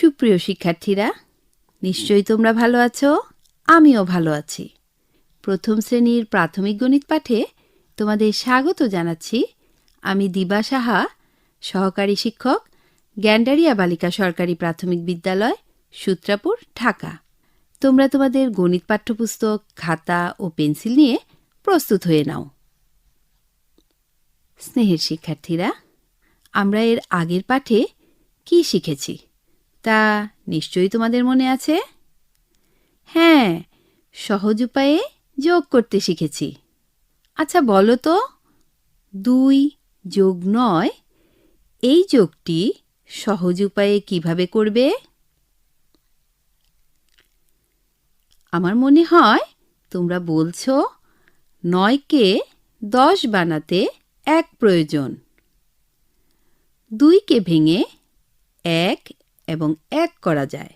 সুপ্রিয় শিক্ষার্থীরা, নিশ্চয়ই তোমরা ভালো আছো? আমিও ভালো আছি। প্রথম শ্রেণির প্রাথমিক গণিত পাঠে তোমাদের স্বাগত জানাচ্ছি। আমি দিবা সাহা, সহকারী শিক্ষক, গ্যান্ডারিয়া বালিকা সরকারি প্রাথমিক বিদ্যালয়, সূত্রাপুর, ঢাকা। তোমরা তোমাদের গণিত পাঠ্যপুস্তক, খাতা ও পেন্সিল নিয়ে প্রস্তুত হয়ে নাও। স্নেহের শিক্ষার্থীরা, আমরা এর আগের পাঠে কি শিখেছি? তা নিশ্চয়ই তোমাদের মনে আছে? হ্যাঁ সহজ উপায়ে যোগ করতে শিখেছি। আচ্ছা বলো তো। দুই যোগ নয়, এই যোগটি সহজ উপায়ে কীভাবে করবে? আমার মনে হয় তোমরা বলছো, নয়কে দশ বানাতে এক প্রয়োজন। দুইকে ভেঙে এক এবং এক করা যায়।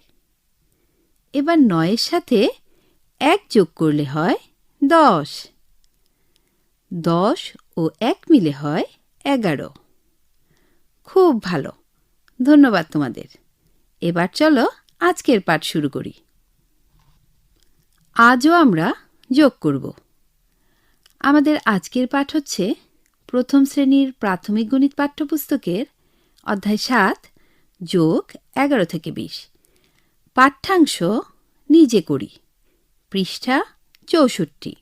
এবার নয়ের সাথে এক যোগ করলে হয় দশ। দশ ও এক মিলে হয় এগারো। খুব ভালো। ধন্যবাদ তোমাদের। এবার চলো আজকের পাঠ শুরু করি। আজও আমরা যোগ করব। আমাদের আজকের পাঠ হচ্ছে প্রথম শ্রেণির প্রাথমিক গণিত পাঠ্যপুস্তকের অধ্যায় সাত যোগ এগারো থেকে বিশ। পাঠ্যাংশ নিজে করি, পৃষ্ঠা চৌষট্টি।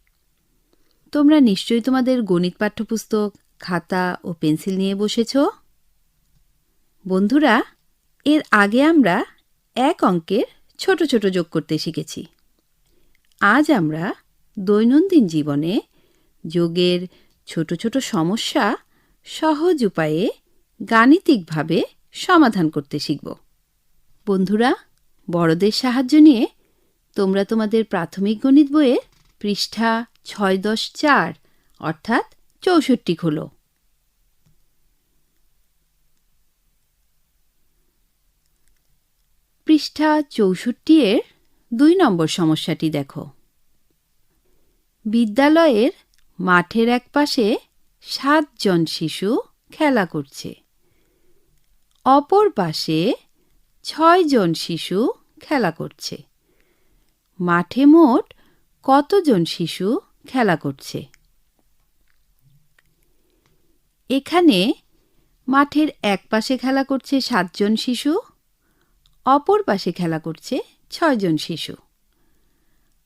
তোমরা নিশ্চয়ই তোমাদের গণিত পাঠ্যপুস্তক, খাতা ও পেন্সিল নিয়ে বসেছ? বন্ধুরা, এর আগে আমরা এক অঙ্কের ছোট ছোট যোগ করতে শিখেছি। আজ আমরা দৈনন্দিন জীবনে যোগের ছোট ছোট সমস্যা সহজ উপায়ে গাণিতিকভাবে সমাধান করতে শিখব। বন্ধুরা, বড়দের সাহায্য নিয়ে তোমরা তোমাদের প্রাথমিক গণিত বইয়ের পৃষ্ঠা ছয় দশ চার, অর্থাৎ চৌষট্টি খোলো। পৃষ্ঠা চৌষট্টি এর দুই নম্বর সমস্যাটি দেখো। বিদ্যালয়ের মাঠের এক পাশে সাতজন শিশু খেলা করছে। অপর পাশে ছয়জন শিশু খেলা করছে। মাঠে মোট কতজন শিশু খেলা করছে? এখানে মাঠের এক পাশে খেলা করছে সাতজন শিশু, অপর পাশে খেলা করছে ছয়জন শিশু।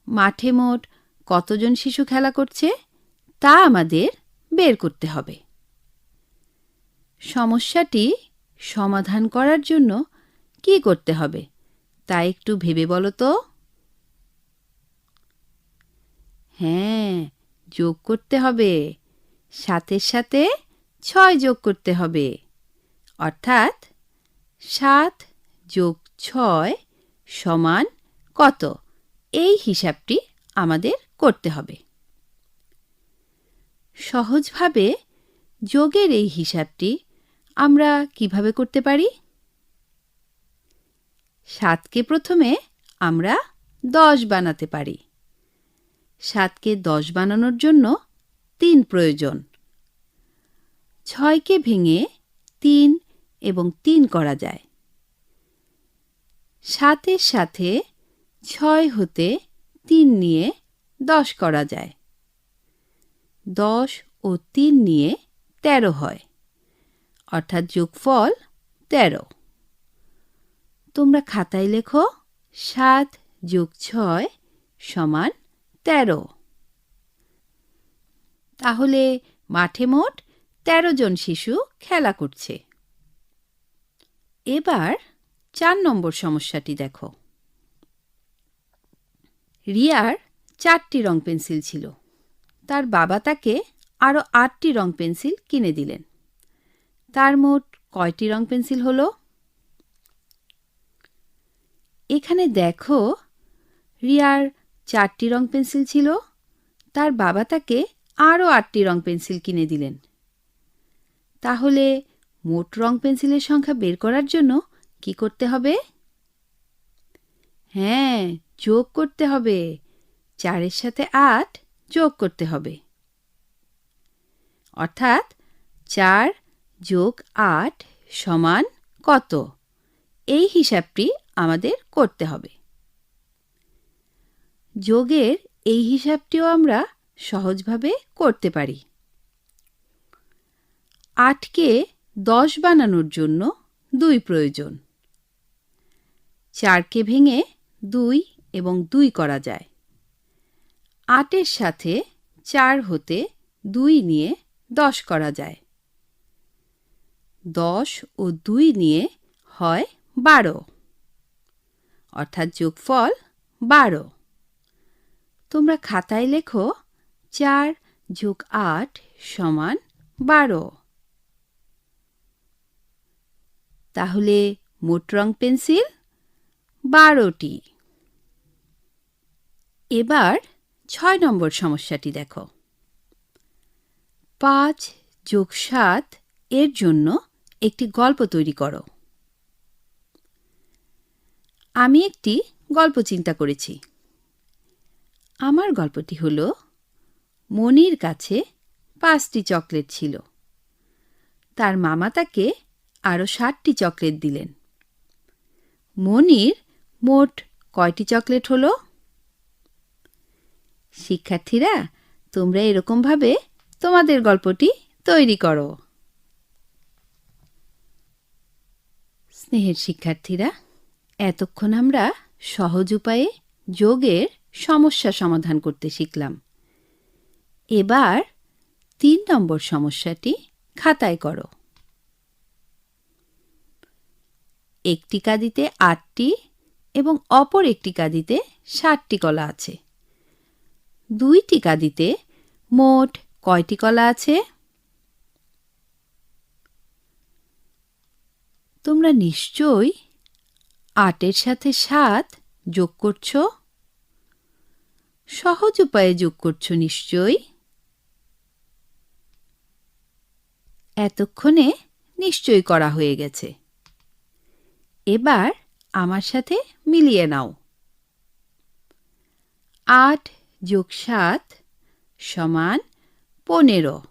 মাঠে মোট কতজন শিশু খেলা করছে তা আমাদের বের করতে হবে। সমস্যাটি সমাধান করার জন্য কি করতে হবে? তা একটু ভেবে বলো তো। হ্যাঁ যোগ করতে হবে। সাতের সাথে ছয় যোগ করতে হবে। অর্থাৎ সাত যোগ ছয় সমান কত? এই হিসাবটি আমাদের করতে হবে। সহজভাবে যোগের এই হিসাবটি আমরা কীভাবে করতে পারি? সাতকে প্রথমে আমরা দশ বানাতে পারি। সাতকে দশ বানানোর জন্য তিন প্রয়োজন। ছয়কে ভেঙে তিন এবং তিন করা যায়। সাতের সাথে ছয় হতে তিন নিয়ে দশ করা যায়। দশ ও তিন নিয়ে তেরো হয়। অর্থাৎ যোগফল তেরো। তোমরা খাতায় লেখো সাত যোগ ছয় সমান তেরো। তাহলে মাঠে মোট তেরো জন শিশু খেলা করছে। এবার চার নম্বর সমস্যাটি দেখো। রিয়ার চারটি রং পেন্সিল ছিল। তার বাবা তাকে আরও আটটি রং পেন্সিল কিনে দিলেন। তার মোট কয়টি রং পেন্সিল হলো? এখানে দেখো, রিয়ার চারটি রং পেন্সিল ছিল, তার বাবা তাকে আরও আটটি রং পেন্সিল কিনে দিলেন। তাহলে মোট রং পেন্সিলের সংখ্যা বের করার জন্য কি করতে হবে? হ্যাঁ যোগ করতে হবে। চারের সাথে আট যোগ করতে হবে। অর্থাৎ চার যোগ আট সমান কত? এই হিসাবটি আমাদের করতে হবে। যোগের এই হিসাবটিও আমরা সহজভাবে করতে পারি। আটকে দশ বানানোর জন্য দুই প্রয়োজন। চারকে ভেঙে দুই এবং দুই করা যায়। আটের সাথে চার হতে দুই নিয়ে দশ করা যায়। দশ ও দুই নিয়ে হয় বারো। অর্থাৎ যোগফল বারো। তোমরা খাতায় লেখো চার যোগ আট সমান বারো। তাহলে মোট রং পেন্সিল বারোটি। এবার ছয় নম্বর সমস্যাটি দেখো। পাঁচ যোগ সাত এর জন্য একটি গল্প তৈরি করো। আমি একটি গল্প চিন্তা করেছি। আমার গল্পটি হল, মনির কাছে পাঁচটি চকলেট ছিল। তার মামা তাকে আরও ষাটটি চকলেট দিলেন। মনির, মোট কয়টি চকলেট হলো? শিক্ষার্থীরা, তোমরা এরকমভাবে তোমাদের গল্পটি তৈরি করো। স্নেহের শিক্ষার্থীরা, এতক্ষণ আমরা সহজ উপায়ে যোগের সমস্যা সমাধান করতে শিখলাম। এবার তিন নম্বর সমস্যাটি খাতায় করো। একটি কাদিতে আটটি এবং অপর একটি কাদিতে ষাটটি কলা আছে। দুইটি কাদিতে মোট কয়টি কলা আছে? তোমরা নিশ্চয়ই আটের সাথে সাত যোগ করছ? সহজ উপায়ে যোগ করছ নিশ্চয়ই। এতক্ষণে নিশ্চয়ই করা হয়ে গেছে। এবার আমার সাথে মিলিয়ে নাও। আট যোগ সাত সমান পনেরো।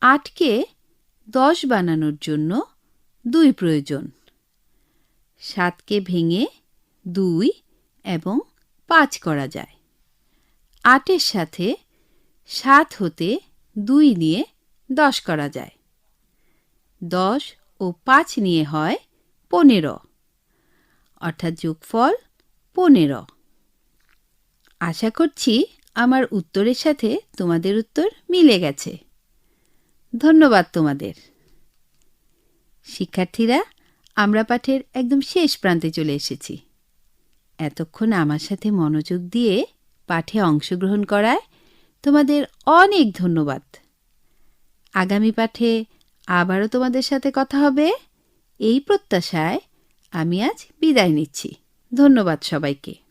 আটকে দশ বানানোর জন্য দুই প্রয়োজন। সাতকে ভেঙে দুই এবং পাঁচ করা যায়। আটের সাথে সাত হতে দুই নিয়ে দশ করা যায়। দশ ও পাঁচ নিয়ে হয় পনেরো। অর্থাৎ যোগফল পনেরো। আশা করছি আমার উত্তরের সাথে তোমাদের উত্তর মিলে গেছে। ধন্যবাদ তোমাদের। শিক্ষার্থীরা, আমরা পাঠের একদম শেষ প্রান্তে চলে এসেছি। এতক্ষণ আমার সাথে মনোযোগ দিয়ে পাঠে অংশগ্রহণ করায় তোমাদের অনেক ধন্যবাদ। আগামী পাঠে আবারও তোমাদের সাথে কথা হবে। এই প্রত্যাশায় আমি আজ বিদায় নিচ্ছি। ধন্যবাদ সবাইকে।